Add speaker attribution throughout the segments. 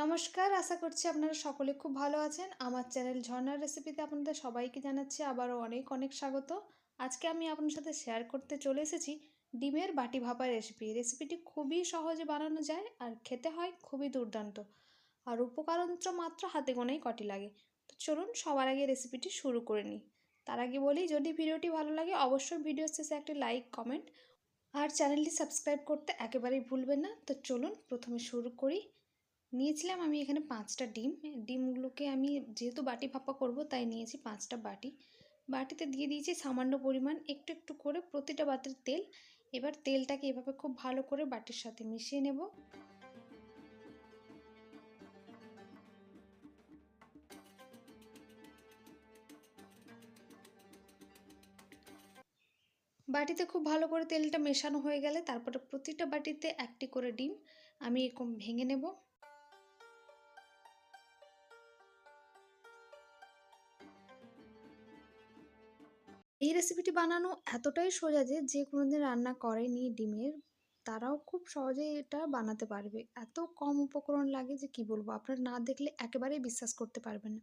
Speaker 1: নমস্কার, আশা করছি আপনারা সকলে খুব ভালো আছেন। আমার চ্যানেল ঝর্নার রেসিপিতে আপনাদের সবাইকে জানাচ্ছি আবারও অনেক অনেক স্বাগত। আজকে আমি আপনার সাথে শেয়ার করতে চলে এসেছি ডিমের বাটি ভাপা রেসিপি। রেসিপিটি খুবই সহজে বানানো যায় আর খেতে হয় খুবই দুর্দান্ত। আর উপকরণ মাত্র হাতে গোনাই কটি লাগে। তো চলুন সবার আগে রেসিপিটি শুরু করে নিই। তার আগে বলি, যদি ভিডিওটি ভালো লাগে অবশ্যই ভিডিও শেষে একটি লাইক, কমেন্ট আর চ্যানেলটি সাবস্ক্রাইব করতে একেবারেই ভুলবেন না। তো চলুন প্রথমে শুরু করি। নিয়েছিলাম আমি এখানে পাঁচটা ডিম। ডিমগুলোকে আমি যেহেতু বাটি ভাপা করব, তাই নিয়েছি পাঁচটা বাটি। বাটিতে দিয়ে দিয়েছি সামান্য পরিমাণ একটু একটু করে প্রতিটা বাটির তেল। এবার তেলটাকে এভাবে খুব ভালো করে বাটির সাথে মিশিয়ে নেব। বাটিতে খুব ভালো করে তেলটা মেশানো হয়ে গেলে তারপরে প্রতিটা বাটিতে একটি করে ডিম আমি এরকম ভেঙে নেব। এই রেসিপিটি বানানো এতটাই সোজা যে যে কোনো দিন রান্না করেনি ডিমের, তারাও খুব সহজেই এটা বানাতে পারবে। এত কম উপকরণ লাগে যে কি বলব? আপনারা না দেখলে একেবারেই বিশ্বাস করতে পারবেন না।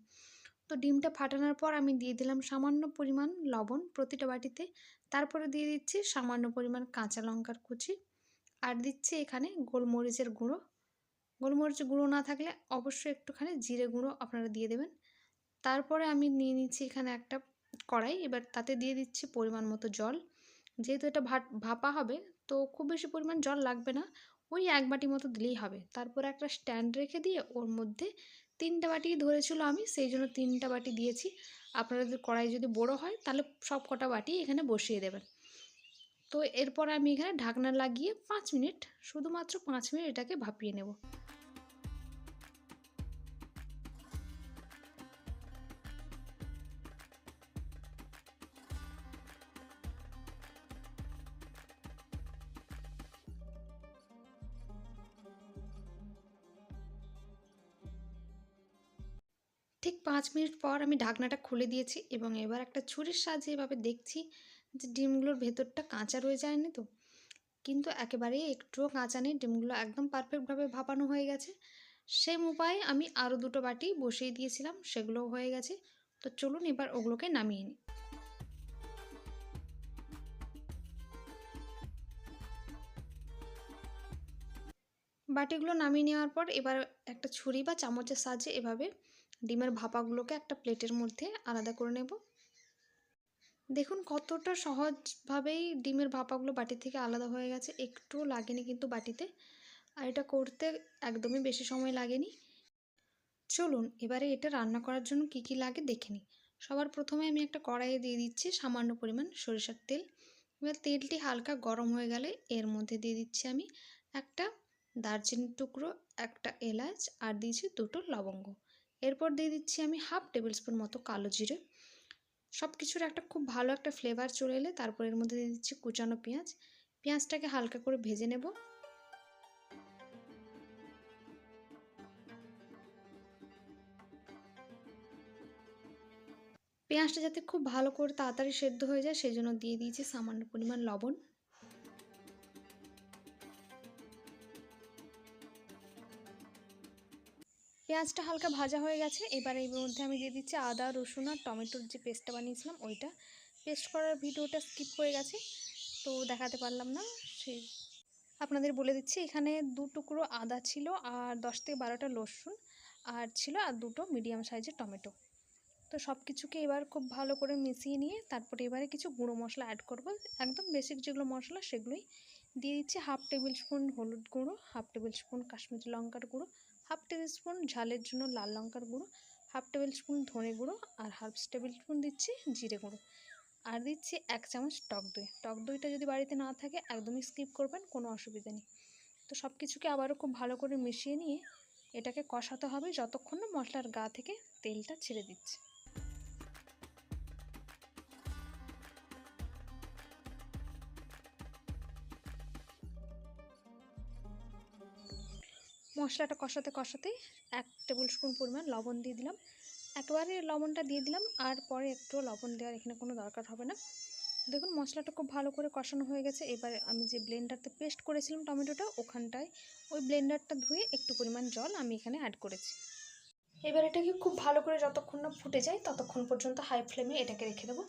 Speaker 1: তো ডিমটা ফাটানোর পর আমি দিয়ে দিলাম সামান্য পরিমাণ লবণ প্রতিটা বাটিতে। তারপরে দিয়ে দিচ্ছি সামান্য পরিমাণ কাঁচা লঙ্কার কুচি। আর দিচ্ছি এখানে গোলমরিচের গুঁড়ো। গোলমরিচের গুঁড়ো না থাকলে অবশ্যই একটুখানি জিরে গুঁড়ো আপনারা দিয়ে দেবেন। তারপরে আমি নিয়ে নিচ্ছি এখানে একটা কড়াই, এবার তাতে দিয়ে দিচ্ছি পরিমাণ মতো জল। যেহেতু এটা ভাট, ভাপা হবে, তো খুব বেশি পরিমাণ জল লাগবে না। ওই এক বাটি মতো দিলেই হবে। তারপর একটা স্ট্যান্ড রেখে দিয়ে ওর মধ্যে তিনটা বাটি ধরেছিল আমি, সেই জন্য তিনটা বাটি দিয়েছি। আপনাদের কড়াই যদি বড় হয়, তাহলে সব কটা বাটি এখানে বসিয়ে দেবেন। তো এরপর আমি এখানে ঢাকনা লাগিয়ে পাঁচ মিনিট, শুধুমাত্র পাঁচ মিনিট এটাকে ভাপিয়ে নেব। ঠিক পাঁচ মিনিট পর আমি ঢাকনাটা খুলে দিয়েছি এবং এবার একটা ছুরির সাহায্যে এভাবে দেখছি যে ডিমগুলোর ভেতরটা কাঁচা রয়ে যায়নি তো। কিন্তু একেবারেই একটুও কাঁচা নেই, ডিমগুলো একদম পারফেক্টভাবে ভাপানো হয়ে গেছে। সেম উপায়ে আমি আরও দুটো বাটি বসিয়ে দিয়েছিলাম, সেগুলোও হয়ে গেছে। তো চলুন এবার ওগুলোকে নামিয়ে নিই। বাটিগুলো নামিয়ে নেওয়ার পর এবার একটা ছুরি বা চামচের সাহায্যে এভাবে ডিমের ভাপাগুলোকে একটা প্লেটের মধ্যে আলাদা করে নেব। দেখুন কতটা সহজভাবেই ডিমের ভাপাগুলো বাটি থেকে আলাদা হয়ে গেছে। একটুও লাগেনি কিন্তু বাটিতে। আর এটা করতে একদমই বেশি সময় লাগেনি। চলুন এবারে এটা রান্না করার জন্য কি কি লাগে দেখে নিই। সবার প্রথমে আমি একটা কড়াইয়ে দিয়ে দিচ্ছি সামান্য পরিমাণ সরিষার তেল। এবার তেলটি হালকা গরম হয়ে গেলে এর মধ্যে দিয়ে দিচ্ছি আমি একটা দারচিনির টুকরো, একটা এলাচ, আর দিয়েছি দুটো লবঙ্গ। এরপর দিয়ে দিচ্ছি আমি হাফ টেবিল স্পুন মতো কালো জিরে। সব কিছুর একটা খুব ভালো একটা ফ্লেভার চলে এলে তারপর এর মধ্যে দিয়ে দিচ্ছি কুচানো পেঁয়াজ। পেঁয়াজটাকে হালকা করে ভেজে নেব। পেঁয়াজটা যাতে খুব ভালো করে তাড়াতাড়ি সেদ্ধ হয়ে যায় সেই জন্য দিয়ে দিয়েছি সামান্য পরিমাণ লবণ। পেঁয়াজটা হালকা ভাজা হয়ে গেছে। এবার এর মধ্যে আমি দিয়ে দিচ্ছি আদা, রসুন আর টমেটোর যে পেস্টটা বানিয়েছিলাম ওইটা। পেস্ট করার ভিডিওটা স্কিপ হয়ে গেছে, তো দেখাতে পারলাম না সেই। আপনাদের বলে দিচ্ছি, এখানে দু টুকরো আদা ছিল আর দশ থেকে বারোটা রসুন আর ছিল আর দুটো মিডিয়াম সাইজের টমেটো। তো সব কিছুকে এবার খুব ভালো করে মিশিয়ে নিয়ে তারপরে এবারে কিছু গুঁড়ো মশলা অ্যাড করব। একদম বেসিক যেগুলো মশলা সেগুলোই। দিয়ে দিচ্ছি হাফ টেবিল স্পুন হলুদ গুঁড়ো হাফ টেবিল স্পুন কাশ্মীরি লঙ্কার গুঁড়ো হাফ টেবিল স্পুন ঝালের জন্য লাল লঙ্কার গুঁড়ো, হাফ টেবিল স্পুন ধনে গুঁড়ো আর হাফ টেবিল স্পুন দিচ্ছি জিরে গুঁড়ো। আর দিচ্ছি এক চামচ টক দই। টক দইটা যদি বাড়িতে না থাকে একদমই স্কিপ করবেন, কোনো অসুবিধা নেই। তো সব কিছুকে আবারও খুব ভালো করে মিশিয়ে নিয়ে এটাকে কষাতে হবে যতক্ষণ না মশলার গা থেকে তেলটা ছেড়ে দিচ্ছে। মশলাটা কষাতে কষাতে এক টেবিল স্পুন পরিমাণ লবণ দিয়ে দিলাম। একবারে লবণটা দিয়ে দিলাম আর পরে একটু লবণ দেওয়ার এখানে কোনো দরকার হবে না। দেখুন, মশলাটা খুব ভালো করে কষানো হয়ে গেছে। এবার আমি যে ব্লেন্ডারতে পেস্ট করেছিলাম টমেটোটা, ওখানটায় ওই ব্লেন্ডারটা ধুয়ে একটু পরিমাণ জল আমি এখানে অ্যাড করেছি। এবার এটাকে খুব ভালো করে যতক্ষণ না ফুটে যায় ততক্ষণ পর্যন্ত হাই ফ্লেমে এটাকে রেখে দেবো।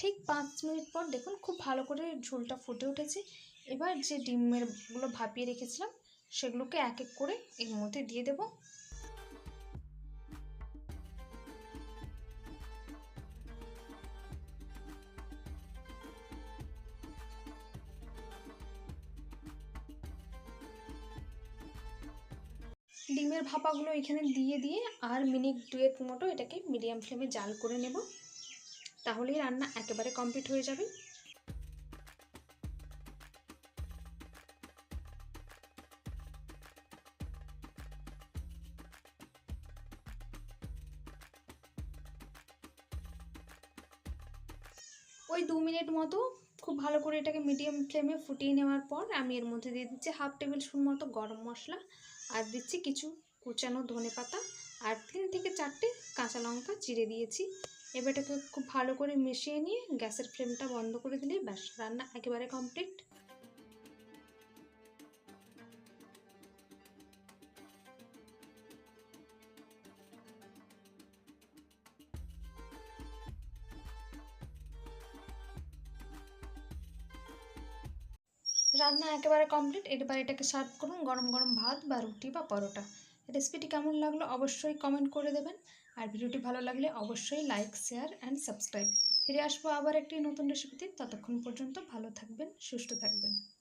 Speaker 1: ঠিক পাঁচ মিনিট পর দেখুন, খুব ভালো করে ঝোলটা ফুটে উঠেছে। এবার যে ডিমেরগুলো ভাপিয়ে রেখেছিলাম সেগুলোকে এক এক করে এর মধ্যে দিয়ে দেবো। ডিমের ভাপাগুলো এখানে দিয়ে দিয়ে আর মিনিট দুয়েক মতো এটাকে মিডিয়াম ফ্লেমে জাল করে নেব। তাহলেই রান্না একেবারে কমপ্লিট হয়ে যাবে। ওই দু মিনিট মতো খুব ভালো করে এটাকে মিডিয়াম ফ্লেমে ফুটিয়ে নেওয়ার পর আমি এর মধ্যে দিয়ে দিচ্ছি হাফ টেবিল স্পুন মতো গরম মশলা আর দিচ্ছি কিছু কুচানো ধনে পাতা আর তিন থেকে চারটে কাঁচা লঙ্কা চিড়ে দিয়েছি। এবার এটাকে খুব ভালো করে মিশিয়ে নিয়ে গ্যাসের ফ্লেমটা বন্ধ করে দিলেই ব্যাস, রান্না একেবারে কমপ্লিট রান্না একেবারে কমপ্লিট এবার এটাকে সার্ভ করুন গরম গরম ভাত বা রুটি বা পরোটা। রেসিপিটি কেমন লাগল অবশ্যই কমেন্ট করে দেবেন। আর ভিডিওটি ভালো লাগলে অবশ্যই লাইক শেয়ার অ্যান্ড সাবস্ক্রাইব ফিরে আসব আবার একটি নতুন রেসিপিতে ততক্ষণ পর্যন্ত ভালো থাকবেন, সুস্থ থাকবেন।